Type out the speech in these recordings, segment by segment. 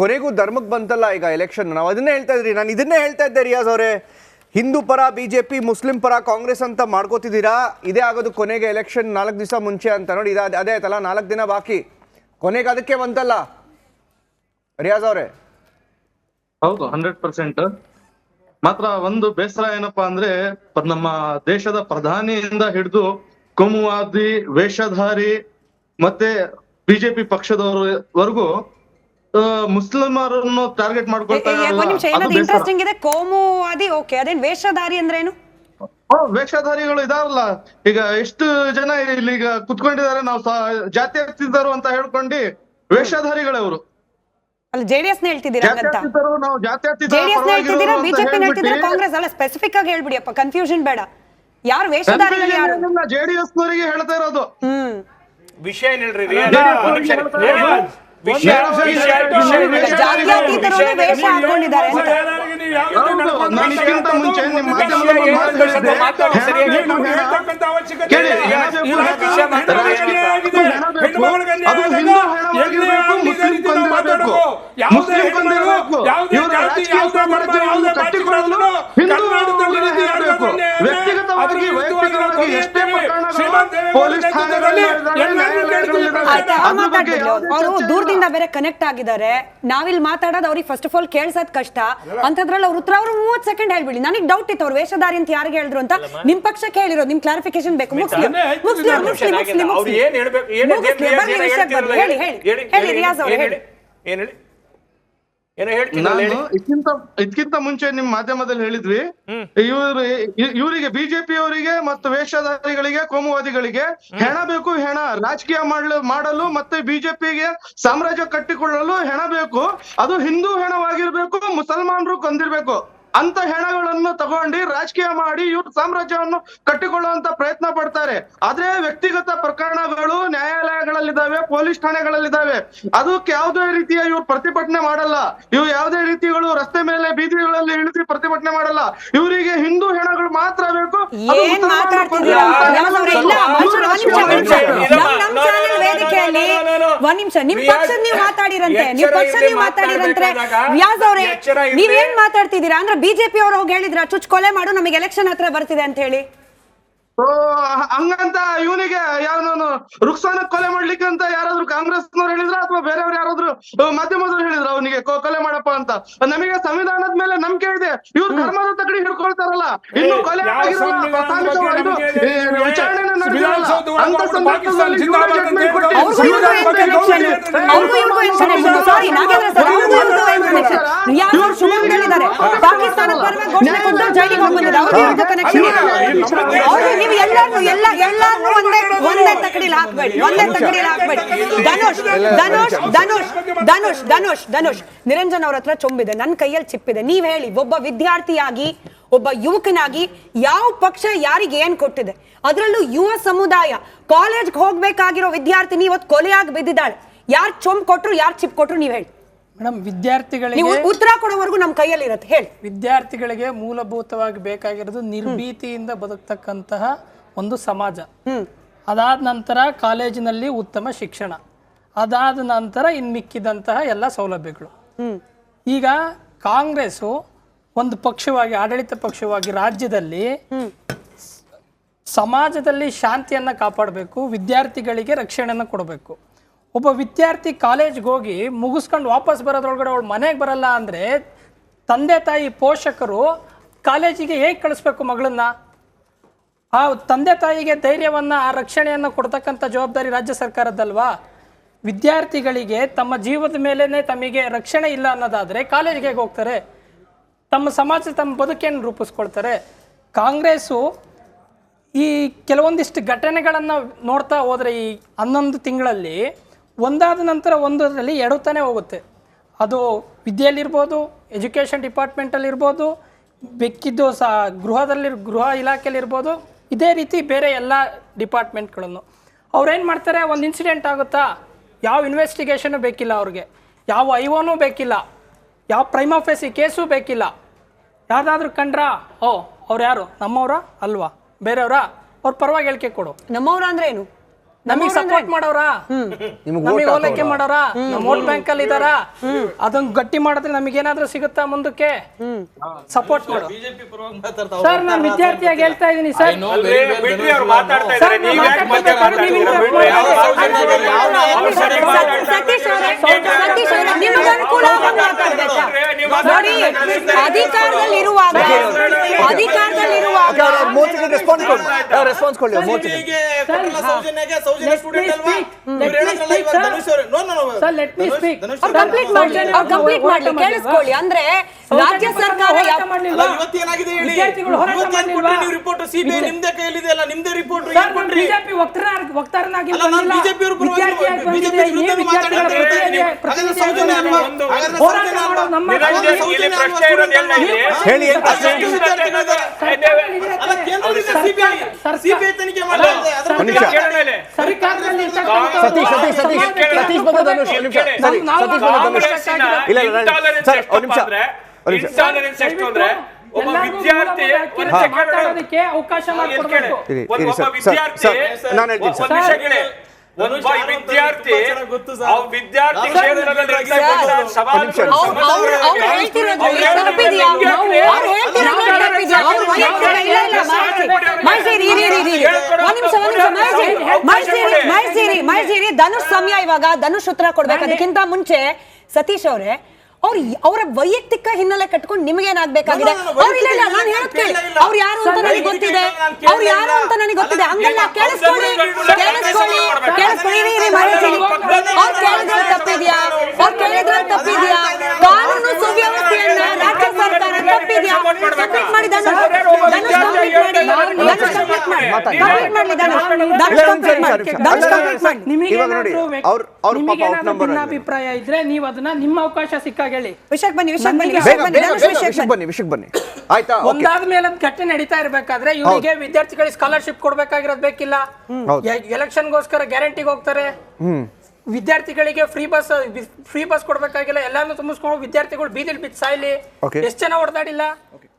ಕೊನೆಗೂ ಧರ್ಮಕ್ಕೆ ಬಂತಲ್ಲ ಈಗ ಎಲೆಕ್ಷನ್ ನಾವು ಅದನ್ನೇ ಹೇಳ್ತಾ ಇದ್ರಿ. ನಾನು ಇದನ್ನೇ ಹೇಳ್ತಾ ಇದ್ದೆ, ರಿಯಾಜ್ ಅವರೇ. ಹಿಂದೂ ಪರ, ಬಿಜೆಪಿ, ಮುಸ್ಲಿಂ ಪರ, ಕಾಂಗ್ರೆಸ್ ಅಂತ ಮಾಡ್ಕೋತಿದ್ದೀರಾ? ಇದೇ ಆಗೋದು ಕೊನೆಗೆ ಎಲೆಕ್ಷನ್ ನಾಲ್ಕು ದಿವಸ ಮುಂಚೆ ಅಂತ ನೋಡಿ, ಇದು ಅದೇ ಆಯ್ತಲ್ಲ, ನಾಲ್ಕು ದಿನ ಬಾಕಿ. ಕೊನೆಗೆ ಅದಕ್ಕೆ ಬಂತಲ್ಲ? ರಿಯಾಜ್ ಅವರೇ. ಹೌದು ಹಂಡ್ರೆಡ್ ಪರ್ಸೆಂಟ್ ಮಾತ್ರ ಒಂದು ಬೇಸರ ಏನಪ್ಪಾ ಅಂದ್ರೆ ನಮ್ಮ ದೇಶದ ಪ್ರಧಾನಿಯಿಂದ ಹಿಡಿದು ಕೋಮುವಾದಿ, ವೇಷಧಾರಿ ಮತ್ತೆ ಬಿಜೆಪಿ ಪಕ್ಷದವರವರೆಗೂ ಮುಸ್ಲಿಮರನ್ನು ಟಾರ್ಗೆಟ್ ಮಾಡ್ಕೊಳ್ತಾ ನಿಮಿಷ ಇಂಟ್ರೆಸ್ಟಿಂಗ್ ಇದೆ? ಕೋಮುವಾದಿ ಓಕೆ ಅದೇನ್ ವೇಷಧಾರಿ ಅಂದ್ರೇನು ಹಾ, ವೇಷಧಾರಿಗಳು ಇದಾರಲ್ಲ. ಈಗ ಎಷ್ಟು ಜನ ಇಲ್ಲಿ ಈಗ ಕುತ್ಕೊಂಡಿದ್ದಾರೆ ನಾವು ಜಾತಿ ಹತ್ತಿದ್ದರು ಅಂತ ಹೇಳ್ಕೊಂಡು ವೇಷಧಾರಿಗಳೇ ಅವರು. ಅಲ್ಲ ಜೆಡಿಎಸ್ನ ಹೇಳ್ತಿದ್ದೀರಾ ಜೆಡಿಎಸ್ನ ಹೇಳ್ತಿದ್ದೀರಾ? ಬಿಜೆಪಿ ಹೇಳ್ತಿದ್ದೀರಾ? ಕಾಂಗ್ರೆಸ್ ಅಲ್ಲ ಸ್ಪೆಸಿಫಿಕ್ ಆಗಿ ಹೇಳ್ಬಿಡಿಯಪ್ಪ ಕನ್ಫ್ಯೂಷನ್ ಬೇಡ. ಯಾರು ವೇಷಧಾರಿಗಳು ಯಾರು? ಜೆಡಿಎಸ್ ನವರಿಗೆ ಹೇಳ್ತಾ ಇರೋದು. ಹ್ಮ್. ವಿಷಯ ಏನ್ ಹೇಳ್ರಿ? ರಿಯಾಜ್? ಒಂದ್ ನಿಮಿಷ ರೀ. ರಿಯಾಜ್, ವಿಷಯ ವಿಷಯ ವಿಷಯ ವಿಷಯ ಜಾತ್ಯತೀತರು ವೇಷ ಹಾಕೊಂಡಿದ್ದಾರೆ ಅಂತ ಹೌದು, ನಾನು ಇದಕ್ಕಿಂತ ಮುಂಚೆ ನಿಮ್ಮ ಮಾಧ್ಯಮದಲ್ಲಿ ಮಾತಾಡಿ ಸರಿಯಾಗಿ. ಕೇಳಿ, ರಿಯಾಜ್, ಹೆಣ ಬೇಕು, ವಿಷಯ ಮಾತಾಡಿ. ಹೆಣ ಬೇಕು, ಅದು ಹಿಂದೂ ಹೆಣವಾಗಿರ್ಬೇಕು, ಮುಸ್ಲಿಂ ಕೊಂದಿರಬೇಕು. ಮುಸ್ಲಿಂ ಕೊಂದಿರಬೇಕು. ಇವರ ರಾಜಕೀಯ ಸಾಮ್ರಾಜ್ಯವನ್ನು ಕಟ್ಟಿಕೊಳ್ಳಲು ಹಿಂದೂ ಹೆಣಬೇಕು. ವ್ಯಕ್ತಿಗತವಾಗಿ ವೈಯಕ್ತಿಕವಾಗಿ ಎಷ್ಟೇ ಪ್ರಕರಣಗಳು ಪೊಲೀಸ್ ಠಾಣೆಗಳಲ್ಲಿ ಅವ್ರು ದೂರದಿಂದ ಬೇರೆ ಕನೆಕ್ಟ್ ಆಗಿದ್ದಾರೆ. ನಾವಿಲ್ಲಿ ಮಾತಾಡೋದು ಅವ್ರಿಗೆ ಫಸ್ಟ್ ಆಫ್ ಆಲ್ ಕೇಳ್ಸೋದ್ ಕಷ್ಟ. ಅಂತದ್ರಲ್ಲಿ ಅವ್ರ ಉತ್ತರ ಅವ್ರು ಮೂವತ್ ಸೆಕೆಂಡ್ ಹೇಳ್ಬಿಡಿ. ನನಗೆ ಡೌಟ್ ಇತ್ತು ಅವ್ರು ವೇಷಧಾರಿ ಅಂತ ಯಾರಿಗೆ ಹೇಳಿದ್ರು ಅಂತ ನಿಮ್ ಪಕ್ಷಕ್ಕೆ ಹೇಳಿರೋ ನಿಮ್ ಕ್ಲಾರಿಫಿಕೇಶನ್ ಬೇಕು. ಮುಗಿಸ್ಲಿ. ಮುಗಿಸ್ಲಿ ಮುಸ್ಲಿಂ ಮುಸ್ಲಿಂ ಅವ್ರು ಏನ್ ಹೇಳ್ಬೇಕು? ಏನ್ ಮುಗಿಸ್ಲಿ, ವಿಷಯಕ್ಕೆ ಬರ್ಲಿ. ಹೇಳಿ ಹೇಳಿ. ಹೇಳಿ. ರಿಯಾಜ್ ಅವ್ರು ಹೇಳಿ? ಏನ್ ಹೇಳಿ? ಏನೋ ನಾನು ಇದಕ್ಕಿಂತ ಇದಕ್ಕಿಂತ ಮುಂಚೆ ನಿಮ್ ಮಾಧ್ಯಮದಲ್ಲಿ ಹೇಳಿದ್ವಿ. ಇವರು ಇವರಿಗೆ ಬಿಜೆಪಿ ಅವರಿಗೆ ಮತ್ತು ವೇಷಧಾರಿಗಳಿಗೆ ಕೋಮುವಾದಿಗಳಿಗೆ ಹೆಣ ಬೇಕು ಹೆಣ. ರಾಜಕೀಯ ಮಾಡಲು ಮಾಡಲು ಮತ್ತೆ ಬಿಜೆಪಿಗೆ ಸಾಮ್ರಾಜ್ಯ ಕಟ್ಟಿಕೊಳ್ಳಲು ಹೆಣ ಬೇಕು. ಅದು ಹಿಂದೂ ಹೆಣವಾಗಿರ್ಬೇಕು ಮುಸಲ್ಮಾನರು ಕೊಂದಿರ್ಬೇಕು. ಅಂತ ಹೆಣಗಳನ್ನು ತಗೊಂಡು ರಾಜಕೀಯ ಮಾಡಿ ಇವ್ರ ಸಾಮ್ರಾಜ್ಯವನ್ನು ಕಟ್ಟಿಕೊಳ್ಳುವಂತ ಪ್ರಯತ್ನ ಪಡ್ತಾರೆ. ಆದ್ರೆ ವ್ಯಕ್ತಿಗತ ಪ್ರಕರಣಗಳು ನ್ಯಾಯಾಲಯಗಳಲ್ಲಿದ್ದಾವೆ ಪೊಲೀಸ್ ಠಾಣೆಗಳಲ್ಲಿದ್ದಾವೆ. ಅದಕ್ಕೆ ಯಾವುದೇ ರೀತಿಯ ಇವ್ರು ಪ್ರತಿಭಟನೆ ಮಾಡಲ್ಲ. ಇವು ಯಾವುದೇ ರೀತಿಗಳು ರಸ್ತೆ ಮೇಲೆ ಬೀದಿಗಳಲ್ಲಿ ಇಳಿದು ಪ್ರತಿಭಟನೆ ಮಾಡಲ್ಲ. ಇವರಿಗೆ ಹಿಂದೂ ಹೆಣಗಳು ಮಾತ್ರ ಬೇಕು. ಒಂದ್ ನಿಮಿಷ ನಮ್ ಒಂದ್ ನಿಮಿಷ ಪಕ್ಷ ನೀವು ಮಾತಾಡಿರಂತೆ. ನಿಮ್ ಪಕ್ಷ ನೀವು ಮಾತಾಡಿರಂತೆ. ವ್ಯಾಸ್ ಅವ್ರೆ ನೀವೇನ್ ಮಾತಾಡ್ತಿದ್ದೀರಾ? ಅಂದ್ರೆ ಬಿಜೆಪಿ ಅವರು ಹೋಗಿ ಹೇಳಿದ್ರ ಚುಚ್ ಕೊಲೆ ಮಾಡು ನಮಗೆ ಎಲೆಕ್ಷನ್ ಹತ್ರ ಬರ್ತಿದೆ ಅಂತ ಹೇಳಿ. ಹಂಗಂತ ಇವನಿಗೆ ಯಾವನು ರುಕ್ಸಾನ ಕೊಲೆ ಮಾಡ್ಲಿಕ್ಕೆ ಅಂತ ಯಾರಾದ್ರೂ ಕಾಂಗ್ರೆಸ್ನವ್ರು ಹೇಳಿದ್ರ ಅಥವಾ ಬೇರೆಯವ್ರು ಯಾರಾದ್ರೂ ಮಾಧ್ಯಮದವ್ರು ಹೇಳಿದ್ರ ಅವನಿಗೆ ಕೊಲೆ ಮಾಡಪ್ಪ ಅಂತ ನಮಗೆ ಸಂವಿಧಾನದ ಮೇಲೆ ನಂಬಿಕೆ ಇದೆ ಇವ್ರು ಧರ್ಮದ ತಗಡಿ ಹಿಡ್ಕೊಳ್ತಾರಲ್ಲ ಇನ್ನು ಕೊಲೆ ಯಾವ ಹೋಗಿ ಅವ್ರಿಗೂ ಕನೆಕ್ಷನ್ ಅವ್ರು ನೀವು ಎಲ್ಲ ಒಂದೇ ಒಂದೇ ತಕಡಿಲಿ ಹಾಕ್ಬೇಡಿ. ಒಂದೇ ತಕಡಿಲಿ ಹಾಕ್ಬೇಡಿ. ಧನುಷ್ ಧನುಷ್ ಧನುಷ್ ಧನುಷ್ ಧನುಷ್ ಧನುಷ್. ನಿರಂಜನ್ ಅವ್ರ ಹತ್ರ ಚೊಂಬಿದೆ. ನನ್ನ ಕೈಯಲ್ಲಿ ಚಿಪ್ಪಿದೆ. ನೀವ್ ಹೇಳಿ ಒಬ್ಬ ವಿದ್ಯಾರ್ಥಿಯಾಗಿ ಒಬ್ಬ ಯುವಕನಾಗಿ ಯಾವ ಪಕ್ಷ ಯಾರಿಗೆ ಏನ್ ಕೊಟ್ಟಿದೆ? ಅದರಲ್ಲೂ ಯುವ ಸಮುದಾಯ. ಕಾಲೇಜ್ಗೆ ಹೋಗ್ಬೇಕಾಗಿರೋ ವಿದ್ಯಾರ್ಥಿನಿ ಇವತ್ತು ಕೊಲೆಯಾಗಿ ಬಿದ್ದಿದ್ದಾಳೆ. ಯಾರು ಚೊಂಬ್ ಕೊಟ್ರು ಯಾರು ಚಿಪ್ ಕೊಟ್ರು ನೀವ್ ಹೇಳಿ. ಮೇಡಮ್ ವಿದ್ಯಾರ್ಥಿಗಳಿಗೆ ನೀವು ಉತ್ತರ ಕೊಡೋವರೆಗೂ ನಮ್ಮ ಕೈಯಲ್ಲಿ ಇರುತ್ತೆ. ಹೇಳಿ. ವಿದ್ಯಾರ್ಥಿಗಳಿಗೆ ಮೂಲಭೂತವಾಗಿ ಬೇಕಾಗಿರೋದು ನಿರ್ಭೀತಿಯಿಂದ ಬದುಕ್ತಕ್ಕಂತಹ ಒಂದು ಸಮಾಜ. ಅದಾದ ನಂತರ ಕಾಲೇಜಿನಲ್ಲಿ ಉತ್ತಮ ಶಿಕ್ಷಣ. ಅದಾದ ನಂತರ ಇನ್ ಮಿಕ್ಕಿದಂತಹ ಎಲ್ಲ ಸೌಲಭ್ಯಗಳು. ಈಗ ಕಾಂಗ್ರೆಸ್ಸು ಒಂದು ಪಕ್ಷವಾಗಿ ಆಡಳಿತ ಪಕ್ಷವಾಗಿ ರಾಜ್ಯದಲ್ಲಿ ಸಮಾಜದಲ್ಲಿ ಶಾಂತಿಯನ್ನ ಕಾಪಾಡಬೇಕು ವಿದ್ಯಾರ್ಥಿಗಳಿಗೆ ರಕ್ಷಣೆಯನ್ನು ಕೊಡಬೇಕು. ಒಬ್ಬ ವಿದ್ಯಾರ್ಥಿ ಕಾಲೇಜ್ಗೆ ಹೋಗಿ ಮುಗಿಸ್ಕೊಂಡು ವಾಪಸ್ ಬರೋದ್ರೊಳಗಡೆ ಅವಳು ಮನೆಗೆ ಬರಲ್ಲ ಅಂದರೆ ತಂದೆ ತಾಯಿ ಪೋಷಕರು ಕಾಲೇಜಿಗೆ ಹೇಗೆ ಕಳಿಸ್ಬೇಕು ಮಗಳನ್ನ? ಆ ತಂದೆ ತಾಯಿಗೆ ಧೈರ್ಯವನ್ನು, ಆ ರಕ್ಷಣೆಯನ್ನು ಕೊಡ್ತಕ್ಕಂಥ ಜವಾಬ್ದಾರಿ ರಾಜ್ಯ ಸರ್ಕಾರದ್ದಲ್ವಾ? ವಿದ್ಯಾರ್ಥಿಗಳಿಗೆ ತಮ್ಮ ಜೀವದ ಮೇಲೇ ತಮಗೆ ರಕ್ಷಣೆ ಇಲ್ಲ ಅನ್ನೋದಾದರೆ ಕಾಲೇಜಿಗೆ ಹೇಗೆ ಹೋಗ್ತಾರೆ? ತಮ್ಮ ಸಮಾಜ, ತಮ್ಮ ಬದುಕೇನು ರೂಪಿಸ್ಕೊಳ್ತಾರೆ? ಕಾಂಗ್ರೆಸ್ಸು ಈ ಕೆಲವೊಂದಿಷ್ಟು ಘಟನೆಗಳನ್ನು ನೋಡ್ತಾ ಹೋದರೆ ಈ ಹನ್ನೊಂದು ತಿಂಗಳಲ್ಲಿ ಒಂದಾದ ನಂತರ ಒಂದರಲ್ಲಿ ಎಡುತ್ತಾನೆ ಹೋಗುತ್ತೆ. ಅದು ವಿದ್ಯೆಯಲ್ಲಿರ್ಬೋದು, ಎಜುಕೇಷನ್ ಡಿಪಾರ್ಟ್ಮೆಂಟಲ್ಲಿರ್ಬೋದು ಬೆಕ್ಕಿದ್ದು ಸಹ ಗೃಹದಲ್ಲಿ, ಗೃಹ ಇಲಾಖೆಯಲ್ಲಿರ್ಬೋದು, ಇದೇ ರೀತಿ ಬೇರೆ ಎಲ್ಲ ಡಿಪಾರ್ಟ್ಮೆಂಟ್ಗಳನ್ನು. ಅವ್ರೇನು ಮಾಡ್ತಾರೆ? ಒಂದು ಇನ್ಸಿಡೆಂಟ್ ಆಗುತ್ತಾ? ಯಾವ ಇನ್ವೆಸ್ಟಿಗೇಷನು ಬೇಕಿಲ್ಲ ಅವ್ರಿಗೆ. ಯಾವ ಐವನೂ ಬೇಕಿಲ್ಲ. ಯಾವ ಪ್ರೈಮ್ ಆಫೇಸಿ ಕೇಸೂ ಬೇಕಿಲ್ಲ. ಯಾವ್ದಾದ್ರು ಕಂಡ್ರಾ? ಓ, ಅವ್ರು ಯಾರು? ನಮ್ಮವರ? ಅಲ್ವಾ? ಬೇರೆಯವರ? ಅವ್ರ ಪರವಾಗಿ ಹೇಳಿಕೆ ಕೊಡು. ನಮ್ಮವರ ಅಂದ್ರೆ ಏನು? ನಮಗೆ ಸಪೋರ್ಟ್ ಮಾಡೋರಾ ನಿಮಗೆ ಓಲೈಕೆ ಮಾಡೋರಾ ನಮ್ಮ ವೋಟ್ ಬ್ಯಾಂಕ್ ಅಲ್ಲಿ ಇದಾರ ಅದನ್ನ ಗಟ್ಟಿ ಮಾಡಿದ್ರೆ ನಮಗೆ ಏನಾದ್ರೂ ಸಿಗುತ್ತಾ ಮುಂದಕ್ಕೆ ಸಪೋರ್ಟ್ ಮಾಡು ಸರ್ ನಾನು ವಿದ್ಯಾರ್ಥಿಯಾಗಿ ಹೇಳ್ತಾ ಇದ್ದೀನಿ ಸರ್ ಅಲ್ವೇ, ಬಿಡ್ರಿ ಅವ್ರು ಸೌಜನ್ಯ ಅವರೇ, ಸರ್ ಲೆಟ್ ಮೀ ಸ್ಪೀಕ್ ಅವ್ರು. ಕಂಪ್ಲೀಟ್ ಮಾಡ್ಲಿ. ಅವ್ರು ಕಂಪ್ಲೀಟ್ ಮಾಡ್ಲಿ ಕೇಳಿಸ್ಕೊಳ್ಳಿ. ಅಂದ್ರೆ ರಾಜ್ಯ ಸರ್ಕಾರ ವಿದ್ಯಾರ್ಥಿಗಳು ಹೋರಾಟ ಮಾಡ್ಲಿಲ್ವಾ? ರಿಪೋರ್ಟ್ ಸಿಬಿಐ ನಿಮ್ದೇ ಕೈಯಲ್ಲಿದೆ ಅಲ್ಲ ನಿಮ್ದೇ ರಿಪೋರ್ಟ್ ಬಿಜೆಪಿ ವಕ್ತಾರನಾಗಿ ಬಂದಿಲ್ಲ. ಅವ್ರ ವಿರುದ್ಧ ವಿದ್ಯಾರ್ಥಿಗಳ ಸೌಜನ್ಯ ಅಲ್ವಾ? ಹೋರಾಟ ಮಾಡೋ ನಮ್ಮ ಇದೆ. ಹೇಳಿ ಪ್ರಶ್ನೆ? ಒಬ್ಬ ವಿದ್ಯಾರ್ಥಿ ಅವಕಾಶ ನಾನು ಹೇಳ್ತೀನಿ, ವಿದ್ಯಾರ್ಥಿ. ಧನುಷ್ ಸಮಯ ಇವಾಗ ಧನುಷ್ ಉತ್ತರ ಕೊಡ್ಬೇಕು ಅದಕ್ಕಿಂತ ಮುಂಚೆ ಸತೀಶ್ ಅವರೇ ಅವ್ರ ಅವರ ವೈಯಕ್ತಿಕ ಹಿನ್ನೆಲೆ ಕಟ್ಕೊಂಡು ನಿಮಗೇನಾಗ್ಬೇಕಾಗಿದೆ ಅವ್ರು ಇಲ್ಲ ಇಲ್ಲ ನಾನು ಹೇಳೋದ್ ಕೇಳಿ ಅವ್ರು ಯಾರು ಅಂತ ನನಗೆ ಗೊತ್ತಿದೆ ಅವ್ರು ಯಾರು ಅಂತ ನನಗೆ ಗೊತ್ತಿದೆ ಹಂಗಲ್ಲ ಕೇಳಿಸ್ಕೊಳ್ಳಿ ಕೇಳಿಸ್ಕೊಳ್ಳಿ ಕೇಳಿಸ್ಕೊಳ್ಳಿ ಇರಿ, ಇರಿ, ಮಹೇಶ್ ಇರಿ. ಅವ್ರು ಕೇಳಿದ್ರೆ ತಪ್ಪಿದ್ಯಾ ಅವ್ರು ಕೇಳಿದ್ರೆ ತಪ್ಪಿದ್ಯಾ ಕಾನೂನು ಸುವ್ಯವಸ್ಥೆಯನ್ನ ರಾಜ್ಯ ಸರ್ಕಾರ ತಪ್ಪಿದ್ಯಾ ಸಬ್ಮಿಟ್ ಮಾಡಿ ಧನುಷ್ ಧನುಷ್ ಕಂಪ್ಲೀಟ್ ಮಾಡಿ ಧನುಷ್ ಕಂಪ್ಲೀಟ್ ಮಾಡಿ ಕಂಪ್ಲೀಟ್ ಮಾಡ್ಲಿ ಧನುಷ್ ಧನುಷ್ ಇಲ್ಲ, ಕಂಪ್ಲೀಟ್ ಮಾಡಿ ನಿಮಿಷ, ಧನುಷ್ ನಿಮಿಷ. ಕಂಪ್ಲೀಟ್ ಮಾಡಿ ನಿಮಗೆ ಇವಾಗ ನೋಡಿ, ಅವ್ರ್- ಅವ್ರ್ ಪಾಪ outnumber ಆಗಿದೆ. ಭಿನ್ನಾಭಿಪ್ರಾಯ ಇದ್ರೆ ನೀವು ಅದನ್ನ ನಿಮ್ಮ ಅವಕಾಶ ಸಿಕ್ಕಾಗ ಹೇಳಿ ವಿಷಯಕ್ಕೆ ಬನ್ನಿ ವಿಷಯಕ್ಕೆ ಬನ್ನಿ ವಿಷಯಕ್ಕೆ ಬನ್ನಿ ವಿಷಯಕ್ಕೆ ಬನ್ನಿ ಬನ್ನಿ ವಿಷಯಕ್ಕೆ ಬನ್ನಿ. ಆಯ್ತಾ? ಒಂದಾದ ಮೇಲೆ ಒಂದ್ ಘಟನೆ ನಡೀತಾ ಇರ್ಬೇಕಾದ್ರೆ ಇವರಿಗೆ ವಿದ್ಯಾರ್ಥಿಗಳಿಗೆ ಸ್ಕಾಲರ್ಶಿಪ್ ಕೊಡ್ಬೇಕಾಗಿರೋದು ಬೇಕಿಲ್ಲ. ಎಲೆಕ್ಷನ್ ಗೋಸ್ಕರ ಗ್ಯಾರಂಟಿಗೆ ಹೋಗ್ತಾರೆ. ವಿದ್ಯಾರ್ಥಿಗಳಿಗೆ ಫ್ರೀ ಬಸ್ ಫ್ರೀ ಬಸ್ ಕೊಡ್ಬೇಕಾಗಿಲ್ಲ. ಎಲ್ಲಾನು ತುಂಬಿಸ್ಕೊಂಡು ವಿದ್ಯಾರ್ಥಿಗಳು ಬೀದಿಲ್ ಬಿದ್ದು ಸಾಯ್ಲಿ. ಎಷ್ಟು ಜನ ಹೊಡೆದಾಡಿಲ್ಲ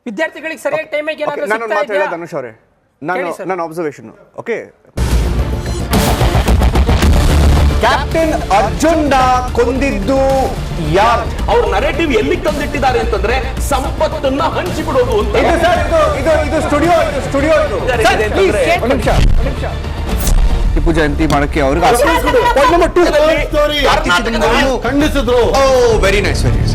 ವಿದ್ಯಾರ್ಥಿಗಳಿಗೆ ಸರಿಯಾಗಿ ಟೈಮಿಗೆ ಏನಾದ್ರು ನಾನು ನನ್ನ ಅಬ್ಸರ್ವೇಷನ್ ಓಕೆ ಕ್ಯಾಪ್ಟನ್ ಅರ್ಜುನ್ ಕೊಂದಿದ್ದು ಯಾರ್? ಅವ್ರ ನರೇಟಿವ್ ಎಲ್ಲಿ ತಂದಿಟ್ಟಿದ್ದಾರೆ ಅಂತಂದ್ರೆ ಸಂಪತ್ತನ್ನ ಹಂಚಿಬಿಡೋದು ಅಂತ. ಇದು ಸರ್ ಇದು ಇದು ಇದು ಸ್ಟುಡಿಯೋ ಇದು ಸ್ಟುಡಿಯೋ ಇದು. ಸರ್, please, ಒಂದ್ ನಿಮಿಷ ಒಂದ್ ನಿಮಿಷ. ಟಿಪ್ಪು ಜಯಂತಿ ಮಾಡಕ್ಕೆ ಅವ್ರಿಗೆ ಖಂಡಿಸಿದ್ರು. Oh very nice very nice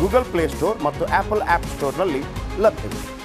Google Play Store ಮತ್ತು ಆಪಲ್ ಆ್ಯಪ್ ಸ್ಟೋರ್ನಲ್ಲಿ ಲಭ್ಯವಿದೆ.